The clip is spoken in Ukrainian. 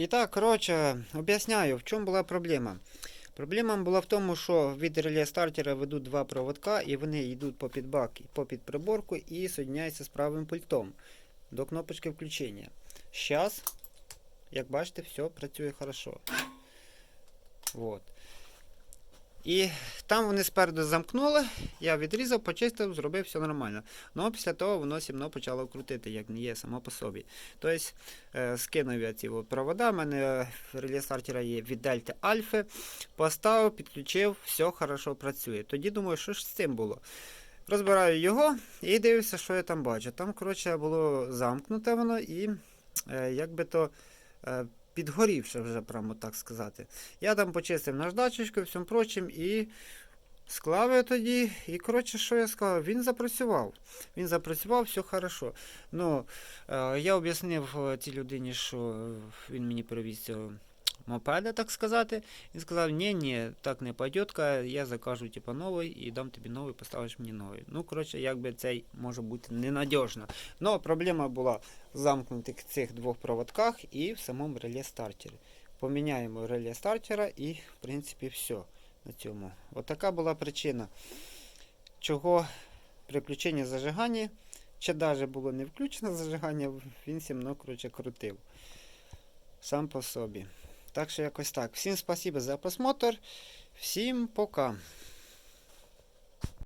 І так, коротше, об'ясняю, в чому була проблема. Проблема була в тому, що від реле стартера ведуть два проводка, і вони йдуть по бак, по приборку і соєдняються з правим пультом до кнопочки включення. Зараз, як бачите, все працює хорошо. Вот. І там вони спереду замкнули, я відрізав, почистив, зробив все нормально. Ну, після того воно сімно почало крутити, як не є само по собі. Тобто, е, скинув я ці провода, у мене реле стартера є від Дельти Альфи. Поставив, підключив, все хорошо працює. Тоді думаю, що ж з цим було. Розбираю його і дивлюся, що я там бачу. Там, коротше, було замкнуте воно і е, як то е, підгорівше вже, прямо так сказати. Я там почистив наждачечку і всім прочим і склав я тоді. І коротше, що я сказав? Він запрацював. Він запрацював, все хорошо. Ну, е, я об'яснив е, цій людині, що е, він мені привіз цього мопеда, так сказати. Він сказав, ні, ні, так не пойдет, я закажу типа новий і дам тобі новий, поставиш мені новий. Ну, коротше, якби цей може бути ненадіжно. Но проблема була в замкнутих цих двох проводках і в самому реле стартері. Поміняємо реле стартера і, в принципі, все на цьому. От така була причина, чого при включенні зажигання, чи навіть було не включено зажигання, він сі мною, коротше, крутив. Сам по собі. Так що якось так. Всім спасибо за просмотр. Всім пока.